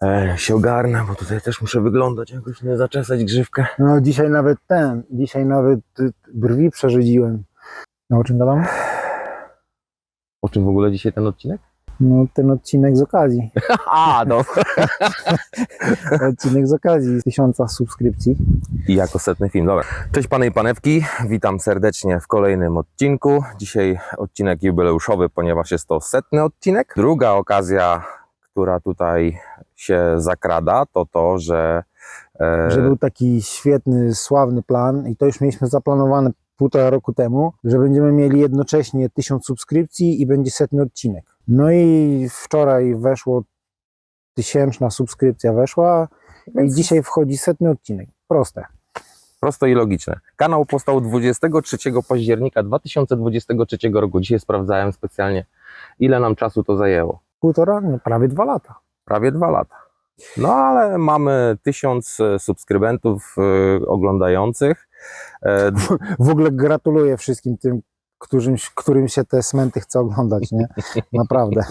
Ej, się ogarnę, bo tutaj też muszę wyglądać jakoś, nie zaczesać grzywkę. No dzisiaj nawet ten, dzisiaj nawet y, brwi przerzedziłem. No o czym gadam? O czym w ogóle dzisiaj ten odcinek? No ten odcinek z okazji. A, no. Odcinek z okazji tysiąca subskrypcji. I jako setny film, dobra. Cześć pany i panewki, witam serdecznie w kolejnym odcinku. Dzisiaj odcinek jubileuszowy, ponieważ jest to setny odcinek. Druga okazja, która tutaj się zakrada, to to, że... e, Że był taki świetny, sławny plan i to już mieliśmy zaplanowane półtora roku temu, że będziemy mieli jednocześnie tysiąc subskrypcji i będzie setny odcinek. No i wczoraj weszło tysięczna subskrypcja weszła i dzisiaj wchodzi setny odcinek. Proste. Proste i logiczne. Kanał powstał 23 października 2023 roku. Dzisiaj sprawdzałem specjalnie, ile nam czasu to zajęło. Półtora, no prawie dwa lata. Prawie dwa lata. No ale mamy tysiąc e, subskrybentów e, oglądających. E, W ogóle gratuluję wszystkim tym, którym, którym się te smenty chce oglądać, nie? Naprawdę.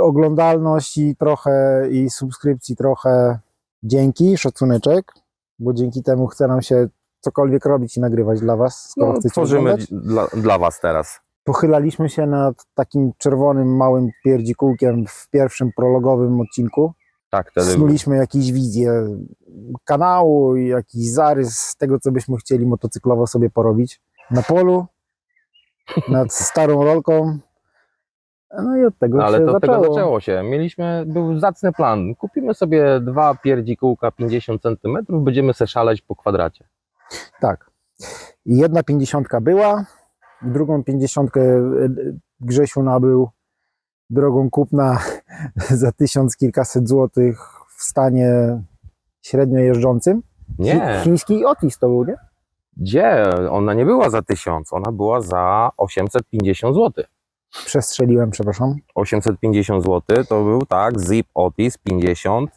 Oglądalność i trochę, i subskrypcji trochę dzięki, szacuneczek, bo dzięki temu chce nam się cokolwiek robić i nagrywać dla Was, skoro no, chcecie tworzymy dla, dla Was teraz. Pochylaliśmy się nad takim czerwonym, małym pierdzikułkiem w pierwszym prologowym odcinku. Tak, wtedy Snuliśmy jakieś wizje kanału i jakiś zarys tego, co byśmy chcieli motocyklowo sobie porobić na polu, nad starą rolką. No i od tego ale się to od zaczęło. tego zaczęło się. Mieliśmy, był zacny plan. Kupimy sobie dwa pierdzi-kółka 50 cm, będziemy se szaleć po kwadracie. Tak. I jedna pięćdziesiątka była, drugą pięćdziesiątkę e, Grzesiu nabył drogą kupna za tysiąc kilkaset złotych w stanie średnio jeżdżącym. Nie, Chi- Chiński Otis to był, nie? gdzie? Ona nie była za 1000, ona była za 850 zł. Przestrzeliłem, przepraszam. 850 zł to był tak Zip Otis 50,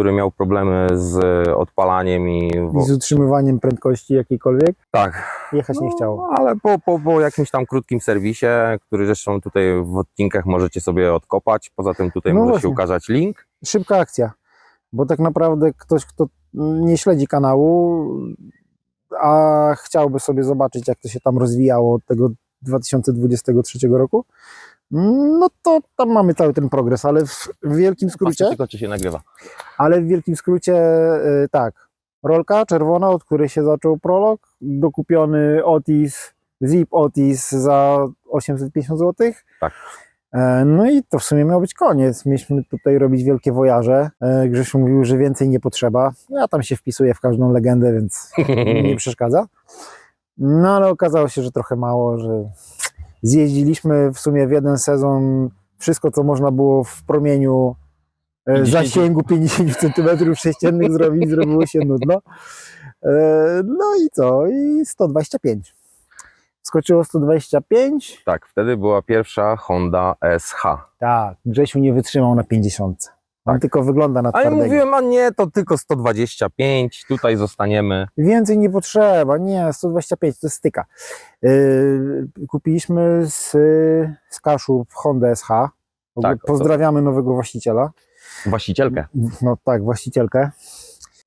który miał problemy z odpalaniem i I z utrzymywaniem prędkości jakiejkolwiek. tak, Jechać nie no, chciało. ale po, po, po jakimś tam krótkim serwisie, który zresztą tutaj w odcinkach możecie sobie odkopać. Poza tym tutaj No może właśnie. się ukazać link. Szybka akcja, bo tak naprawdę ktoś, kto nie śledzi kanału, a chciałby sobie zobaczyć, jak to się tam rozwijało od tego 2023 roku, no to tam mamy cały ten progres, ale w wielkim Patrzcie skrócie, tylko, czy się nagrywa. ale w wielkim skrócie y, tak, rolka czerwona, od której się zaczął prolog, dokupiony Otis, Zip Otis za 850 zł. Tak. E, No i to w sumie miał być koniec. Mieliśmy tutaj robić wielkie wojaże. E, Grzesiu mówił, że więcej nie potrzeba. Ja tam się wpisuję w każdą legendę, więc nie przeszkadza. No ale okazało się, że trochę mało, że zjeździliśmy w sumie w jeden sezon wszystko, co można było w promieniu e, 50. zasięgu 50 cm sześciennych zrobić, zrobiło się nudno. E, No i co? I 125. Skoczyło 125. Tak, wtedy była pierwsza Honda SH. Tak, Grzesiu nie wytrzymał na 50. Tak. tylko wygląda na Ale twardego. mówiłem, a nie, to tylko 125, tutaj zostaniemy. Więcej nie potrzeba, nie, 125 to styka. Yy, kupiliśmy z, z Kaszub Honda SH. Tak, to- Pozdrawiamy nowego właściciela. Właścicielkę. No tak, właścicielkę.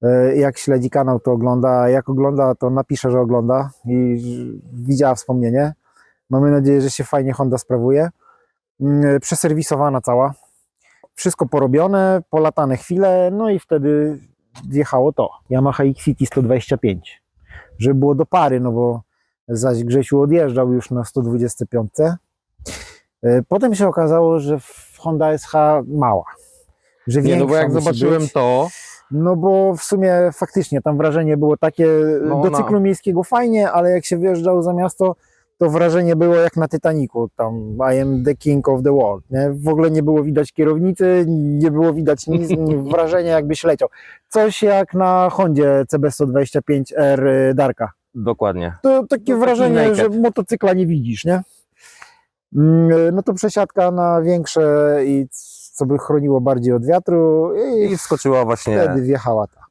Yy, Jak śledzi kanał, to ogląda. Jak ogląda, to napisze, że ogląda i widziała wspomnienie. Mamy nadzieję, że się fajnie Honda sprawuje. Yy, Przeserwisowana cała. Wszystko porobione, polatane chwile, no i wtedy wjechało to. Yamaha XCT 125. Żeby było do pary, no bo zaś Grzesiu odjeżdżał już na 125. Yy, Potem się okazało, że Honda SH mała. Że Nie, no bo jak zobaczyłem być. to, No bo w sumie faktycznie tam wrażenie było takie, No do cyklu miejskiego fajnie, ale jak się wjeżdżał za miasto, to wrażenie było jak na Titaniku, tam I am the king of the world, nie? W ogóle nie było widać kierownicy, nie było widać nic, wrażenie jakbyś leciał. Coś jak na Hondzie CB125R Darka. dokładnie. To takie No, wrażenie, naked. że motocykla nie widzisz, nie? Mm, No to przesiadka na większe i co by chroniło bardziej od wiatru i I wskoczyła właśnie wtedy wjechała ta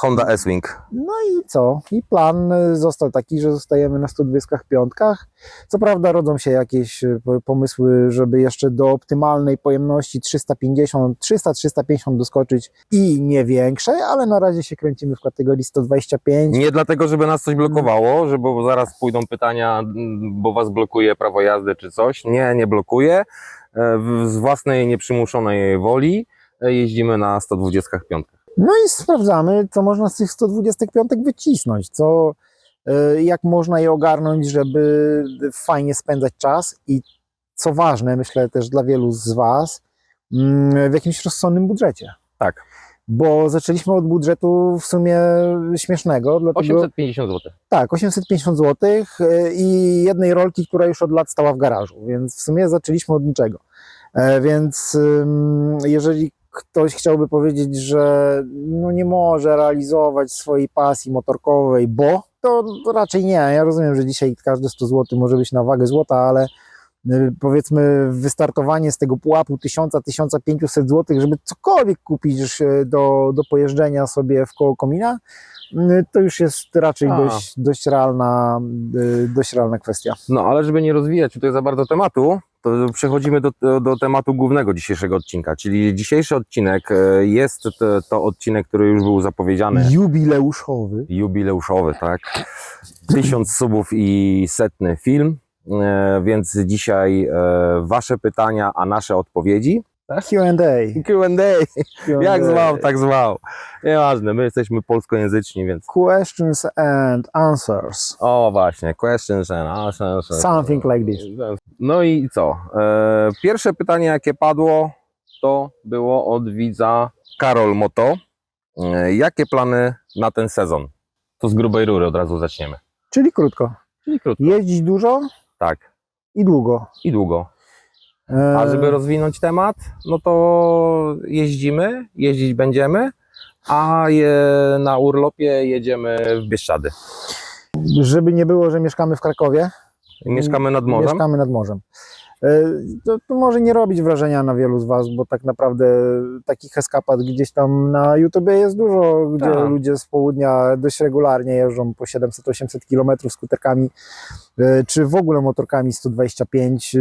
Honda S-Wing. No i co? I plan y, został taki, że zostajemy na 125. Co prawda rodzą się jakieś y, po- pomysły, żeby jeszcze do optymalnej pojemności 350, 300-350 doskoczyć i nie większej, ale na razie się kręcimy w kategorii 125. Nie dlatego, żeby nas coś blokowało, że bo zaraz pójdą pytania, bo was blokuje prawo jazdy czy coś. Nie, nie blokuje. E, Z własnej nieprzymuszonej woli e, jeździmy na 125. No i sprawdzamy, co można z tych 125 wycisnąć, co, y, jak można je ogarnąć, żeby fajnie spędzać czas i co ważne, myślę też dla wielu z Was, mm, w jakimś rozsądnym budżecie. Tak. Bo zaczęliśmy od budżetu w sumie śmiesznego, dlatego 850 zł. tak, 850 zł i jednej rolki, która już od lat stała w garażu, więc w sumie zaczęliśmy od niczego. E, Więc jeżeli ktoś chciałby powiedzieć, że no nie może realizować swojej pasji motorkowej, bo to raczej nie. Ja rozumiem, że dzisiaj każde 100 zł może być na wagę złota, ale y, powiedzmy wystartowanie z tego pułapu 1000-1500 zł, żeby cokolwiek kupić y, do, do pojeżdżenia sobie w koło komina, y, to już jest raczej A. dość, dość, realna, dość realna kwestia. No ale żeby nie rozwijać tutaj za bardzo tematu, to przechodzimy do, do, tematu głównego dzisiejszego odcinka, czyli dzisiejszy odcinek e, jest to, to odcinek, który już był zapowiedziany. Jubileuszowy. jubileuszowy, tak? Tysiąc subów i setny film, e, więc dzisiaj e, wasze pytania, a nasze odpowiedzi. Q&A. Q&A, jak zwał, tak zwał. Nieważne, my jesteśmy polskojęzyczni, więc Questions and answers. o właśnie, questions and answers. Something like this. No i co? E, pierwsze pytanie, jakie padło, to było od widza Karol Moto. E, jakie plany na ten sezon? To z grubej rury od razu zaczniemy. Czyli krótko. Czyli krótko. Jeździć dużo Tak. i długo. I długo. E, A żeby rozwinąć temat, no to jeździmy, jeździć będziemy, a je, na urlopie jedziemy w Bieszczady. żeby nie było, że mieszkamy w Krakowie, Mieszkamy nad morzem. Mieszkamy nad morzem. E, To, to może nie robić wrażenia na wielu z Was, bo tak naprawdę takich eskapad gdzieś tam na YouTubie jest dużo, gdzie Tak. ludzie z południa dość regularnie jeżdżą po 700-800 km skuterkami, e, czy w ogóle motorkami 125. E,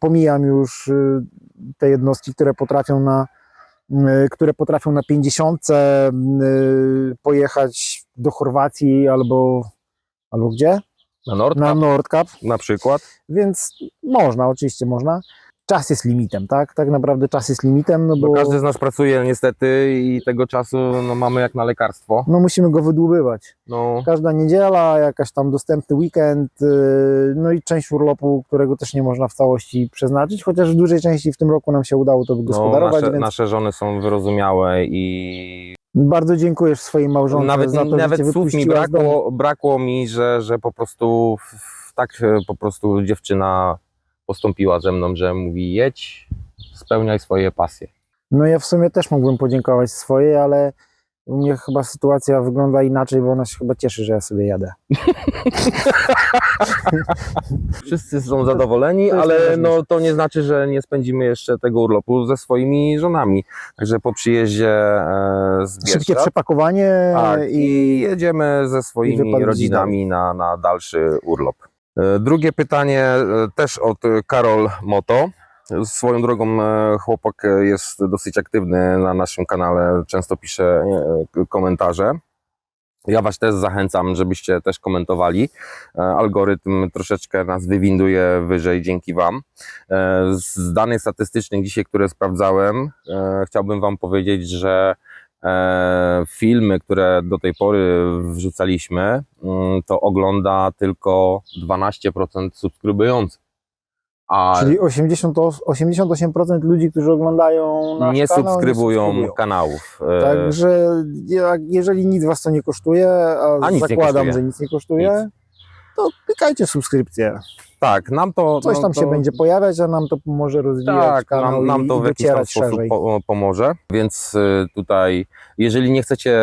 Pomijam już te jednostki, które potrafią na które potrafią na 50 e, pojechać do Chorwacji albo, albo gdzie? Na Nord Na Nordkap. na przykład. Więc można, oczywiście można. Czas jest limitem, tak? Tak naprawdę czas jest limitem, no Bo każdy z nas pracuje niestety i tego czasu no, mamy jak na lekarstwo. no musimy go wydłubywać. No, Każda niedziela, jakaś tam dostępny weekend, yy, no i część urlopu, którego też nie można w całości przeznaczyć, chociaż w dużej części w tym roku nam się udało to no wygospodarować, nasze, więc nasze żony są wyrozumiałe i bardzo dziękujesz swojej małżonce nawet, za to, nawet że słów mi brakło, brakło mi, że, że po prostu tak po prostu dziewczyna postąpiła ze mną, że mówi jedź, spełniaj swoje pasje. No ja w sumie też mógłbym podziękować swojej, ale u mnie chyba sytuacja wygląda inaczej, bo ona się chyba cieszy, że ja sobie jadę. Wszyscy są zadowoleni, to ale no, to nie znaczy, że nie spędzimy jeszcze tego urlopu ze swoimi żonami. Także po przyjeździe e, z Szybkie Bieszczad, przepakowanie tak, i jedziemy ze swoimi rodzinami na, na dalszy urlop. E, Drugie pytanie e, też od Karol Moto. Swoją drogą e, chłopak e, jest dosyć aktywny na naszym kanale, często pisze e, komentarze. Ja Was też zachęcam, żebyście też komentowali. Algorytm troszeczkę nas wywinduje wyżej dzięki Wam. Z danych statystycznych dzisiaj, które sprawdzałem, chciałbym Wam powiedzieć, że filmy, które do tej pory wrzucaliśmy, mm, to ogląda tylko 12% subskrybujących. A Czyli 80, os- 88% ludzi, którzy oglądają nasz nie kanał, subskrybują nie subskrybują. kanałów. E, Także jeżeli nic was to nie kosztuje, a, A nic nie zakładam, kosztuje. że nic nie kosztuje, to klikajcie subskrypcję. Tak, nam to... Coś no, tam to, się będzie pojawiać, a nam to może rozwijać Tak, kanał nam, nam to w jakiś tam sposób po, pomoże. Więc y, tutaj, jeżeli nie chcecie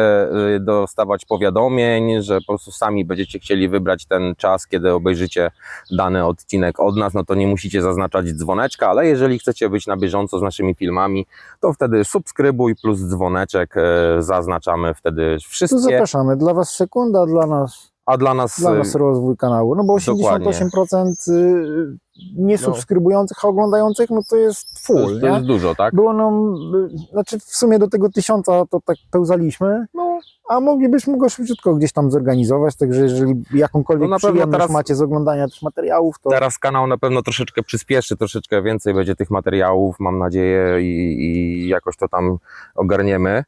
y, dostawać powiadomień, że po prostu sami będziecie chcieli wybrać ten czas, kiedy obejrzycie dany odcinek od nas, no to nie musicie zaznaczać dzwoneczka, ale jeżeli chcecie być na bieżąco z naszymi filmami, to wtedy subskrybuj plus dzwoneczek y, zaznaczamy wtedy Tu wszystkie, zapraszamy. Dla Was sekunda, dla nas, a dla nas... dla y, nas rozwój kanału. No bo Dokładnie. 88% y, niesubskrybujących, a oglądających, no to jest to, full, jest, to jest dużo, tak? Było nam, y, znaczy w sumie do tego tysiąca to tak pełzaliśmy, no, a moglibyśmy go szybciutko gdzieś tam zorganizować, także jeżeli jakąkolwiek No na pewno przyjemność teraz- macie z oglądania też materiałów, to Teraz kanał na pewno troszeczkę przyspieszy, troszeczkę więcej będzie tych materiałów, mam nadzieję, i, i jakoś to tam ogarniemy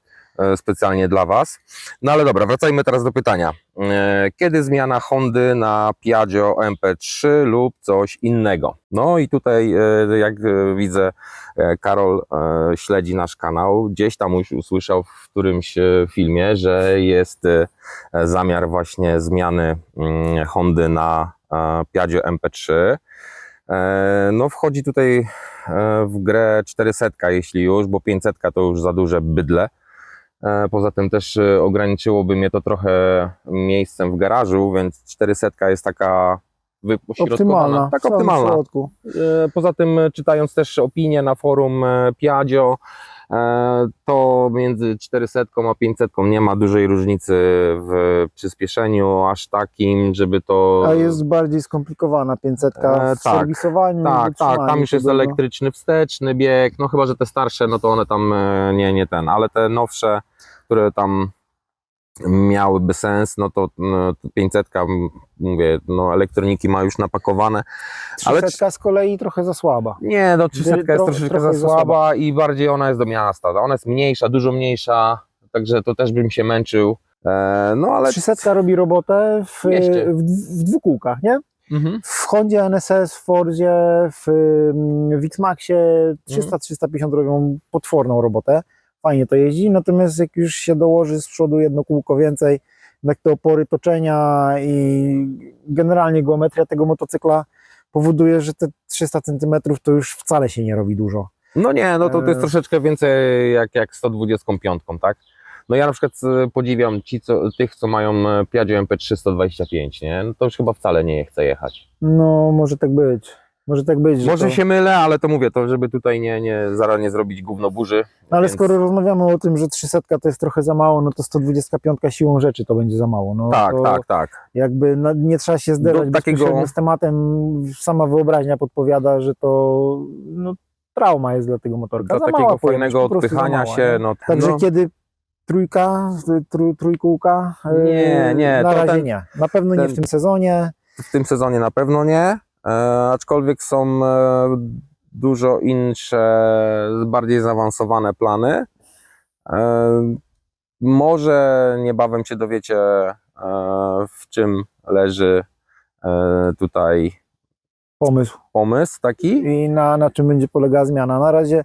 specjalnie dla Was. No ale dobra, wracajmy teraz do pytania. E, Kiedy zmiana Hondy na Piaggio MP3 lub coś innego? No i tutaj, e, jak e, widzę, e, Karol e, śledzi nasz kanał. Gdzieś tam już usłyszał w którymś e, filmie, że jest e, zamiar właśnie zmiany mm, Hondy na e, Piaggio MP3. E, No wchodzi tutaj e, w grę 400, jeśli już, bo 500 to już za duże bydle. E, Poza tym też e, ograniczyłoby mnie to trochę miejscem w garażu, więc 400 jest taka optymalna. Tak optymalna. środku. E, Poza tym, czytając też opinie na forum Piaggio, to między 400 a 500 nie ma dużej różnicy w przyspieszeniu aż takim, żeby to. A jest bardziej skomplikowana 500 E, w tak. serwisowaniu. Tak, tak, tam już jest elektryczny wsteczny bieg, no chyba, że te starsze, no to one tam nie, nie ten, ale te nowsze, które tam miałyby sens, no to no, 500, m, mówię, no elektroniki ma już napakowane, ale 300 z kolei trochę za słaba. nie, no 300 jest Tro- troszeczkę za za słaba i bardziej ona jest do miasta, ona jest mniejsza, dużo mniejsza, także to też bym się męczył, e, no ale... 300 robi robotę w, w, w dwóch kółkach, nie? Mhm. W Hondzie NSS, w Fordzie, w, mm, w X-Maxie Mhm. 300-350 robią potworną robotę. Fajnie to jeździ, natomiast jak już się dołoży z przodu jedno kółko więcej, jak te opory toczenia i generalnie geometria tego motocykla powoduje, że te 300 cm to już wcale się nie robi dużo. No nie, no to, to jest E. troszeczkę więcej jak, jak 125, tak? No ja na przykład e, podziwiam ci, co, tych, co mają e, Piaggio MP3 125, nie? No to już chyba wcale nie chce jechać. No, może tak być. Może tak być. że Może to... się mylę, ale to mówię, to żeby tutaj nie, nie, zaraz nie zrobić gówno burzy. No ale więc- skoro rozmawiamy o tym, że 300 to jest trochę za mało, no to 125 siłą rzeczy to będzie za mało. No Tak, tak, tak. Jakby no, nie trzeba się zderzać Do takiego- z tematem. Sama wyobraźnia podpowiada, że to no, trauma jest dla tego motorka. Do Za takiego fajnego odpychania się, nie? no, Także no kiedy trójka, trój, trójkółka? Nie, nie, Na razie ten- nie. Na pewno nie ten- w tym sezonie. w tym sezonie na pewno nie, e, aczkolwiek są e, dużo insze, bardziej zaawansowane plany. E, może niebawem się dowiecie, e, w czym leży e, tutaj Pomysł. pomysł taki. I na, na czym będzie polegała zmiana. Na razie,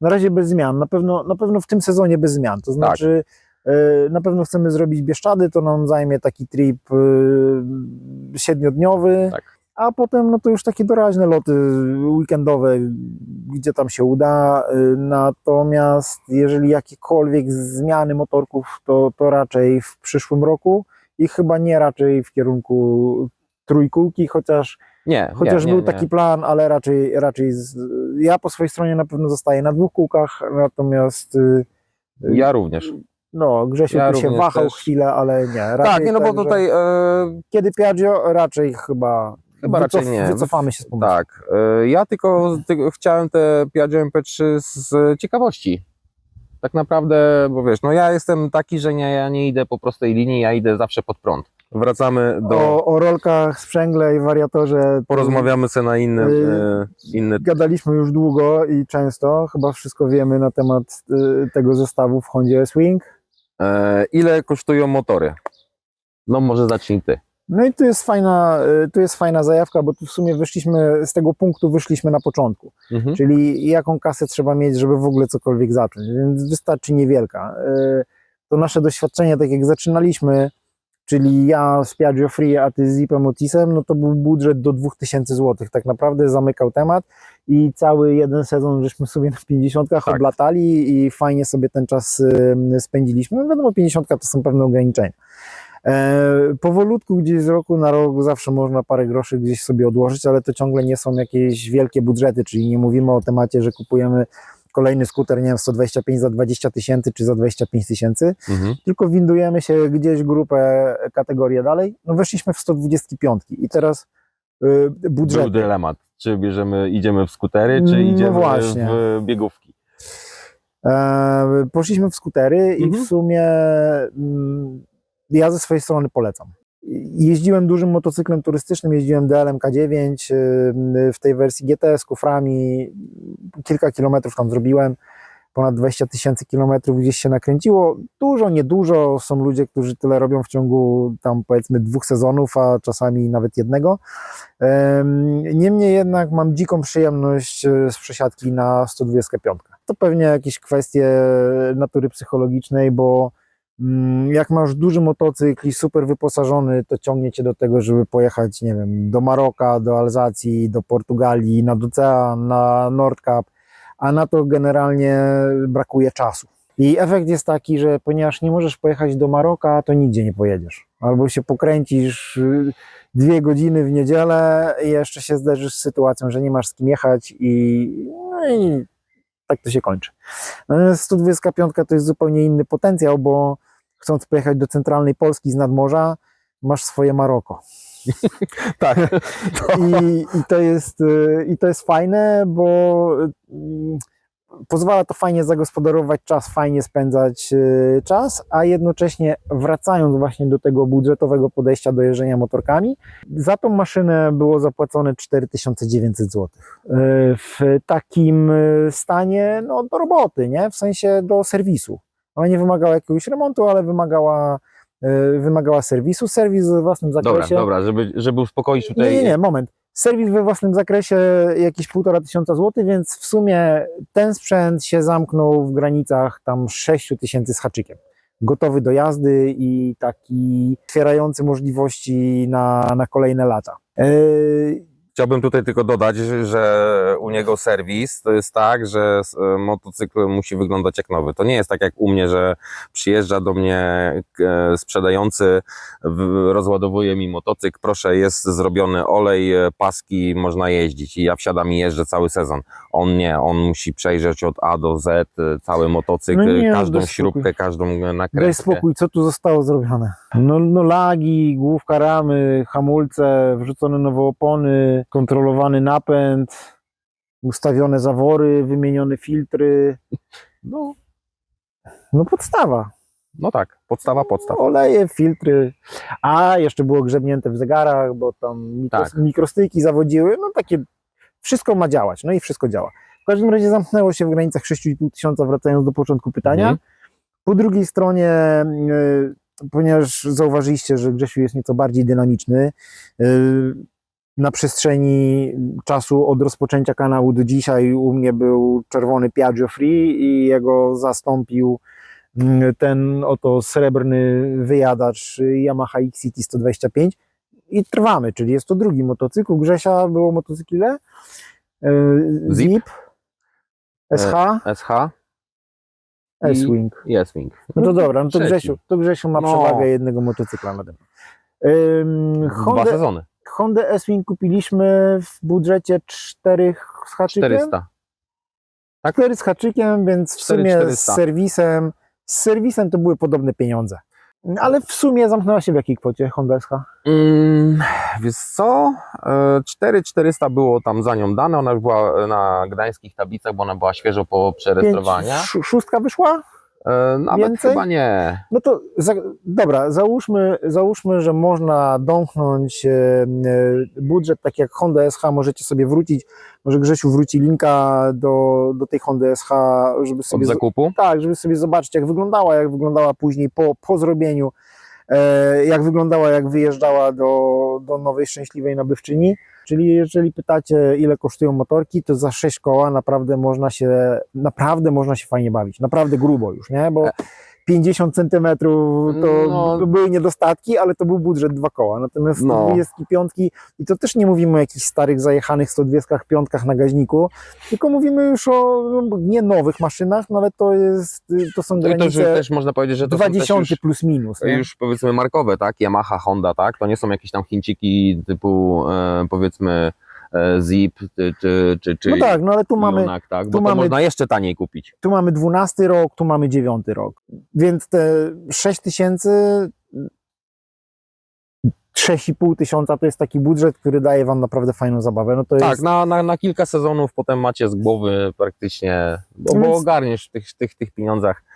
na razie bez zmian. Na pewno, na pewno w tym sezonie bez zmian. Tak. To znaczy, yy, na pewno chcemy zrobić Bieszczady, to nam zajmie taki trip siedmiodniowy. Tak. A potem no to już takie doraźne loty weekendowe, gdzie tam się uda. Yy, Natomiast jeżeli jakiekolwiek zmiany motorków, to, to raczej w przyszłym roku i chyba nie raczej w kierunku trójkółki, chociaż Nie, Chociaż nie, nie, był nie. taki plan, ale raczej, raczej z, ja po swojej stronie na pewno zostaję na dwóch kółkach, natomiast y, Ja również. no, Grzesiu Ja tu się wahał też. chwilę, ale nie. Raczej Tak, nie, no bo tak, że tutaj e, Kiedy Piaggio, raczej chyba, Chyba raczej nie. wycofamy się z pomysłu. Tak. e, Ja tylko, tylko chciałem te Piaggio MP3 z ciekawości. Tak naprawdę, bo wiesz, no ja jestem taki, że nie, ja nie idę po prostej linii, ja idę zawsze pod prąd. Wracamy do. O, o rolkach, sprzęgle i wariatorze to Porozmawiamy sobie na inny, Y, e, inny. Gadaliśmy już długo i często, chyba wszystko wiemy na temat y, tego zestawu w Hondzie S-Wing. E, ile kosztują motory? No może zacznij ty. No i tu jest fajna, y, tu jest fajna zajawka, bo tu w sumie wyszliśmy, z tego punktu wyszliśmy na początku. Mhm. Czyli jaką kasę trzeba mieć, żeby w ogóle cokolwiek zacząć, więc wystarczy niewielka. Y, To nasze doświadczenie, tak jak zaczynaliśmy, czyli ja z Piaggio Free, a ty z Zipem Otisem, no to był budżet do 2000 zł. Tak naprawdę zamykał temat i cały jeden sezon żeśmy sobie na 50 Tak. oblatali i fajnie sobie ten czas spędziliśmy. No wiadomo, 50 to są pewne ograniczenia. E, powolutku gdzieś z roku na rok zawsze można parę groszy gdzieś sobie odłożyć, ale to ciągle nie są jakieś wielkie budżety, czyli nie mówimy o temacie, że kupujemy kolejny skuter, nie wiem, 125 za 20 tysięcy czy za 25 tysięcy, Mhm. tylko windujemy się gdzieś grupę, kategorię dalej. No weszliśmy w 125 i teraz y, budżet. Był dylemat, czy bierzemy, idziemy w skutery, czy No idziemy właśnie. w biegówki. E, poszliśmy w skutery i Mhm. w sumie mm, ja ze swojej strony polecam. Jeździłem dużym motocyklem turystycznym, jeździłem DLM K9 y, w tej wersji GT z kuframi, kilka kilometrów tam zrobiłem, ponad 20 tysięcy kilometrów gdzieś się nakręciło. Dużo, niedużo, są ludzie, którzy tyle robią w ciągu tam powiedzmy dwóch sezonów, a czasami nawet jednego. Em, Niemniej jednak mam dziką przyjemność e, z przesiadki na 125. To pewnie jakieś kwestie natury psychologicznej, bo jak masz duży motocykl i super wyposażony, to ciągnie cię do tego, żeby pojechać, nie wiem, do Maroka, do Alzacji, do Portugalii, nad ocean, na Nordkap, a na to generalnie brakuje czasu. I efekt jest taki, że ponieważ nie możesz pojechać do Maroka, to nigdzie nie pojedziesz. Albo się pokręcisz y, dwie godziny w niedzielę i jeszcze się zderzysz z sytuacją, że nie masz z kim jechać i, no i tak to się kończy. Natomiast 125 to jest zupełnie inny potencjał, bo chcąc pojechać do centralnej Polski z nadmorza, masz swoje Maroko. Tak. I, i, to jest, y, I to jest fajne, bo mm, pozwala to fajnie zagospodarować czas, fajnie spędzać y, czas, a jednocześnie wracając właśnie do tego budżetowego podejścia do jeżdżenia motorkami, za tą maszynę było zapłacone 4900 zł. Y, W takim y, stanie no, do roboty, nie? w sensie do serwisu. Ona nie wymagała jakiegoś remontu, ale wymagała, y, wymagała serwisu. Serwis we własnym Dobra, zakresie. dobra, żeby, żeby uspokoić tutaj. Nie, nie, nie, moment. Serwis we własnym zakresie jakieś półtora tysiąca złotych, więc w sumie ten sprzęt się zamknął w granicach tam 6 tysięcy z haczykiem. Gotowy do jazdy i taki otwierający możliwości na, na kolejne lata. Yy, Chciałbym tutaj tylko dodać, że- u niego serwis to jest tak, że e, motocykl musi wyglądać jak nowy. To nie jest tak jak u mnie, że przyjeżdża do mnie e, sprzedający, rozładowuje mi motocykl, proszę, jest zrobiony olej, e, paski, można jeździć i ja wsiadam i jeżdżę cały sezon. On nie, on musi przejrzeć od A do Z cały motocykl, No nie, każdą daj śrubkę, każdą daj nakrętkę. spokój, co tu zostało zrobione? No, no lagi, główka ramy, hamulce, wrzucone nowe opony, kontrolowany napęd, ustawione zawory, wymienione filtry. No, No podstawa. no tak, podstawa podstaw. Oleje, filtry, a jeszcze było grzebnięte w zegarach, bo tam mikros, Tak. mikrostyki zawodziły, no takie, wszystko ma działać, no i wszystko działa. W każdym razie zamknęło się w granicach 6,5 tysiąca, wracając do początku pytania. Mhm. Po drugiej stronie, y, ponieważ zauważyliście, że Grzesiu jest nieco bardziej dynamiczny, y, na przestrzeni czasu od rozpoczęcia kanału do dzisiaj u mnie był czerwony Piaggio Free i jego zastąpił mm, ten oto srebrny wyjadacz Yamaha XCT 125 i trwamy, czyli jest to drugi motocykl. Grzesia było motocykl ile? Y, Zip. Zip, SH, SH i- S-Wing. S-Wing. No to dobra, no to. Grzesiu, to Grzesiu ma No. przewagę jednego motocykla nade mną. Ym, Dwa Honda, sezony. Honda S-Wing kupiliśmy w budżecie 4 z haczykiem. 400. 4 z haczykiem, więc w sumie 4400. z serwisem, z serwisem to były podobne pieniądze. Ale w sumie zamknęła się w jakiej kwocie Honda SH? Mm, wiesz co? E, 4400 było tam za nią dane. Ona już była na gdańskich tablicach, bo ona była świeżo po sz- szóstka wyszła? E, Nawet więcej? chyba nie. No to za, dobra, załóżmy, załóżmy, że można domknąć e, e, budżet tak jak Honda SH, możecie sobie wrócić, może Grzesiu wróci linka do, do tej Hondy SH, żeby Od sobie, z- zakupu. tak, żeby sobie zobaczyć jak wyglądała, jak wyglądała później po, po zrobieniu, jak wyglądała, jak wyjeżdżała do, do nowej szczęśliwej nabywczyni. Czyli jeżeli pytacie, ile kosztują motorki, to za 6 koła naprawdę można się, naprawdę można się fajnie bawić. Naprawdę grubo już, nie? Bo 50 centymetrów to, No. to były niedostatki, ale to był budżet dwa koła. Natomiast No. 25 i to też nie mówimy o jakichś starych, zajechanych 120 piątkach na gaźniku, tylko mówimy już o no, nie nowych maszynach, no ale to jest, to są To, i to granice też można powiedzieć, że to są 20 też już, plus minus. nie? już powiedzmy markowe, tak? Yamaha, Honda, tak? To nie są jakieś tam Chińczyki typu e, powiedzmy Zip czy, czy, czy, czy No tak, no ale tu mamy, Jonak, tak? tu Bo to mamy- można jeszcze taniej kupić. tu mamy 12 rok, tu mamy 9 rok. Więc te 6 tysięcy, 6,5 tysiąca to jest taki budżet, który daje wam naprawdę fajną zabawę. No to Tak, jest, na, na, na kilka sezonów potem macie z głowy praktycznie, bo, bo Więc- ogarniesz w tych, tych, tych pieniądzach e,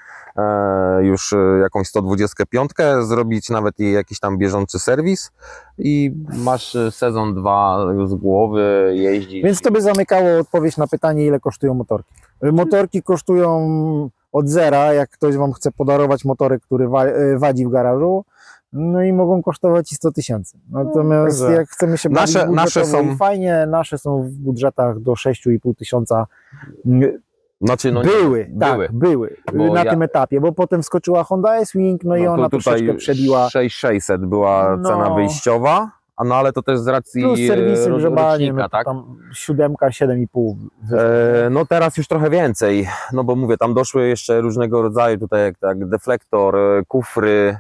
już e, jakąś 125, zrobić nawet i jakiś tam bieżący serwis i masz e, sezon dwa z głowy, jeździć. Więc to by zamykało odpowiedź na pytanie, ile kosztują motorki. Motorki kosztują od zera, jak ktoś wam chce podarować motorek, który wa- e, wadzi w garażu, no i mogą kosztować i 100 tysięcy. Natomiast także jak chcemy się bawić nasze- nasze są- fajnie, nasze są w budżetach do 6,5 tysiąca. Znaczy, no, nie- były, tak, były. były, Bo na ja- tym etapie, bo potem skoczyła Honda S-Wing, no, i to ona tutaj troszeczkę przebiła 6600 była No. cena wyjściowa, a no ale to też z racji plus serwisy, e, grzebanie, no tak? tam siódemka, 7,5. E, no teraz już trochę więcej, no bo mówię, tam doszły jeszcze różnego rodzaju tutaj jak tak deflektor, e, kufry,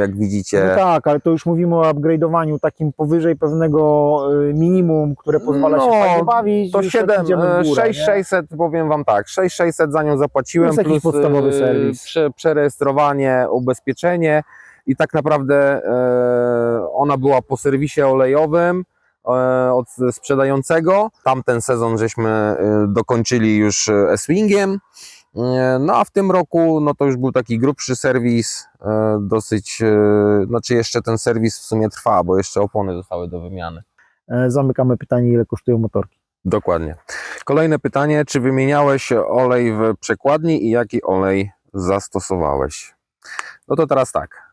jak widzicie. No tak, ale to już mówimy o upgrade'owaniu takim powyżej pewnego minimum, które pozwala się No, fajnie bawić. To już jak 7, idziemy w górę, nie? 6600 powiem wam tak, 6600 za nią zapłaciłem, Plus jakiś podstawowy serwis. Prze, przerejestrowanie, ubezpieczenie i tak naprawdę e, ona była po serwisie olejowym e, od sprzedającego. Tamten sezon żeśmy e, dokończyli już S-Wingiem. No a w tym roku no to już był taki grubszy serwis, dosyć, znaczy jeszcze ten serwis w sumie trwa, bo jeszcze opony zostały do wymiany. Zamykamy pytanie, ile kosztują motorki. Dokładnie. Kolejne pytanie, czy wymieniałeś olej w przekładni i jaki olej zastosowałeś? No to teraz tak.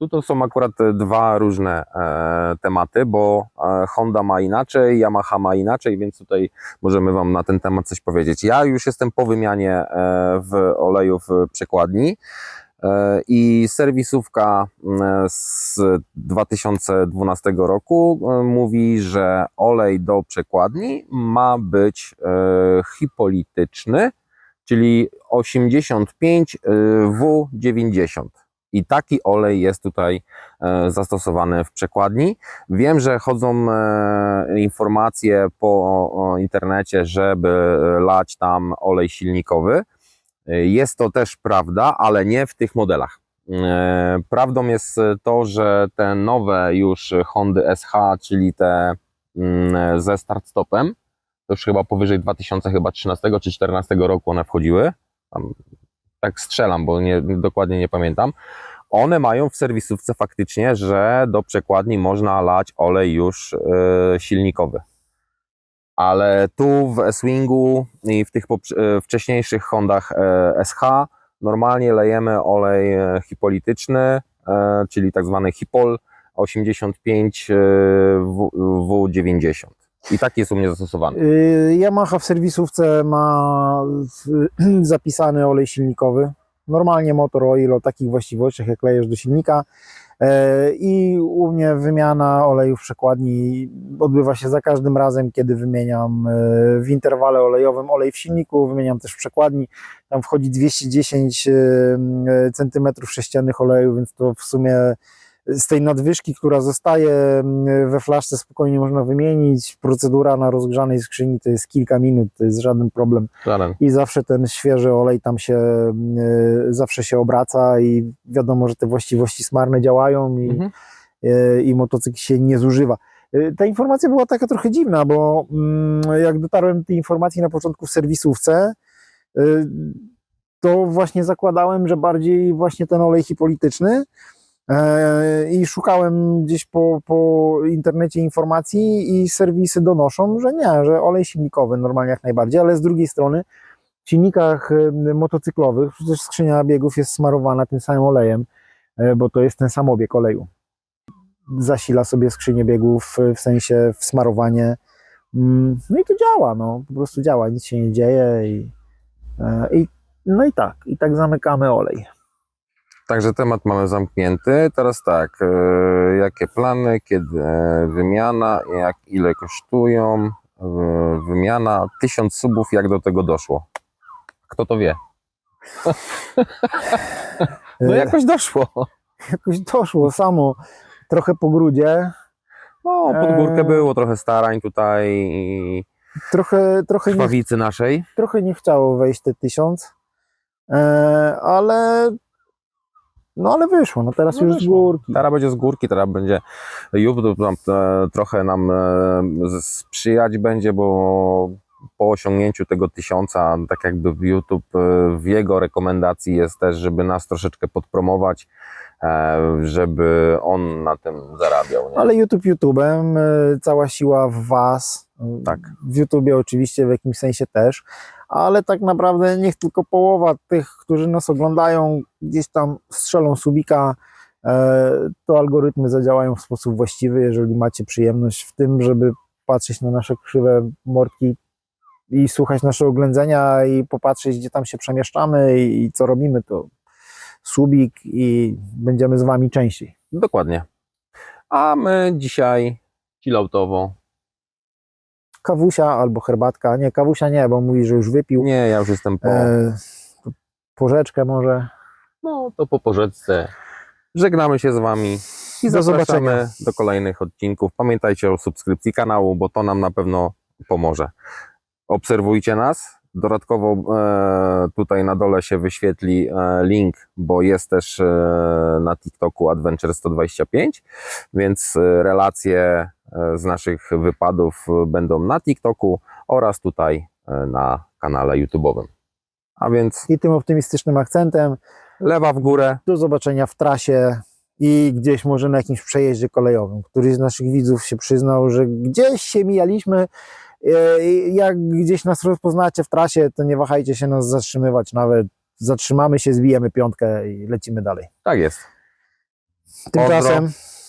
Tu to są akurat dwa różne e, tematy, bo e, Honda ma inaczej, Yamaha ma inaczej, więc tutaj możemy Wam na ten temat coś powiedzieć. Ja już jestem po wymianie e, w oleju w przekładni e, i serwisówka e, z 2012 roku e, mówi, że olej do przekładni ma być e, hipolityczny, czyli 85 e, W90. I taki olej jest tutaj e, zastosowany w przekładni. Wiem, że chodzą e, informacje po internecie, żeby lać tam olej silnikowy. E, Jest to też prawda, ale nie w tych modelach. E, Prawdą jest to, że te nowe już Hondy SH, czyli te mm, ze start-stopem, to już chyba powyżej 2013 czy 2014 roku one wchodziły. Tam, tak strzelam, bo nie, dokładnie nie pamiętam. One mają w serwisówce faktycznie, że do przekładni można lać olej już e, silnikowy. Ale tu w S-Wingu i w tych e, wcześniejszych Hondach e, SH normalnie lejemy olej e, hipolityczny, czyli tak zwany hipol 85 e, W- W90. I taki jest u mnie zastosowany. Y, Yamaha w serwisówce ma zapisany olej silnikowy. Normalnie motor oil o takich właściwościach, jak lejesz do silnika. E, I u mnie wymiana oleju w przekładni odbywa się za każdym razem, kiedy wymieniam e, w interwale olejowym olej w silniku, wymieniam też w przekładni. Tam wchodzi 210 cm sześciennych oleju, więc to w sumie z tej nadwyżki, która zostaje mm, we flaszce spokojnie można wymienić. Procedura na rozgrzanej skrzyni to jest kilka minut, to jest żaden problem Żaden. i zawsze ten świeży olej tam się y, zawsze się obraca i wiadomo, że te właściwości smarne działają i, Mhm. y, i motocykl się nie zużywa. Y, Ta informacja była taka trochę dziwna, bo mm, jak dotarłem do tej informacji na początku w serwisówce, y, to właśnie zakładałem, że bardziej właśnie ten olej hipolityczny e, i szukałem gdzieś po, po internecie informacji i serwisy donoszą, że nie, że olej silnikowy normalnie jak najbardziej, ale z drugiej strony w silnikach y, motocyklowych przecież skrzynia biegów jest smarowana tym samym olejem, e, bo to jest ten sam obieg oleju. Zasila sobie skrzynię biegów w sensie wsmarowanie. Mm, No i to działa, no po prostu działa, nic się nie dzieje i, e, i no i tak, i tak zamykamy olej. Także temat mamy zamknięty. Teraz tak, e, jakie plany, kiedy e, wymiana, jak ile kosztują, e, wymiana, tysiąc subów, jak do tego doszło? Kto to wie? No jakoś doszło. jakoś doszło samo, trochę po grudzie, No, pod górkę było trochę starań tutaj i trochę, trochę, nie, krwawicy naszej. trochę nie chciało wejść te tysiąc, ale no ale wyszło, no teraz No już z wyszło. górki. Teraz będzie z górki, teraz będzie YouTube nam, e, trochę nam e, z- sprzyjać będzie, bo po osiągnięciu tego tysiąca, tak jakby YouTube e, w jego rekomendacji jest też, żeby nas troszeczkę podpromować, żeby on na tym zarabiał. Nie? Ale YouTube YouTube'em, e, cała siła w Was. e, Tak. W YouTubie oczywiście w jakimś sensie też, ale tak naprawdę niech tylko połowa tych, którzy nas oglądają, gdzieś tam strzelą subika, e, to algorytmy zadziałają w sposób właściwy, jeżeli macie przyjemność w tym, żeby patrzeć na nasze krzywe mordki i słuchać naszego oględzenia i popatrzeć, gdzie tam się przemieszczamy i, i co robimy, to subik i będziemy z Wami częściej. Dokładnie. A my dzisiaj chilloutowo. kawusia albo herbatka. Nie, kawusia nie, bo mówi, że już wypił. Nie, ja już jestem po, E, porzeczkę może. no to po porzeczce. Żegnamy się z Wami i Do zobaczenia. do kolejnych odcinków. Pamiętajcie o subskrypcji kanału, bo to nam na pewno pomoże. Obserwujcie nas. Dodatkowo e, tutaj na dole się wyświetli e, link, bo jest też e, na TikToku Adventure 125, więc relacje z naszych wypadów będą na TikToku oraz tutaj na kanale YouTube'owym. A więc I tym optymistycznym akcentem lewa w górę, do zobaczenia w trasie i gdzieś może na jakimś przejeździe kolejowym. Któryś z naszych widzów się przyznał, że gdzieś się mijaliśmy. E, Jak gdzieś nas rozpoznacie w trasie, to nie wahajcie się nas zatrzymywać nawet. Zatrzymamy się, zbijemy piątkę i lecimy dalej. tak jest. Tymczasem Pozdro.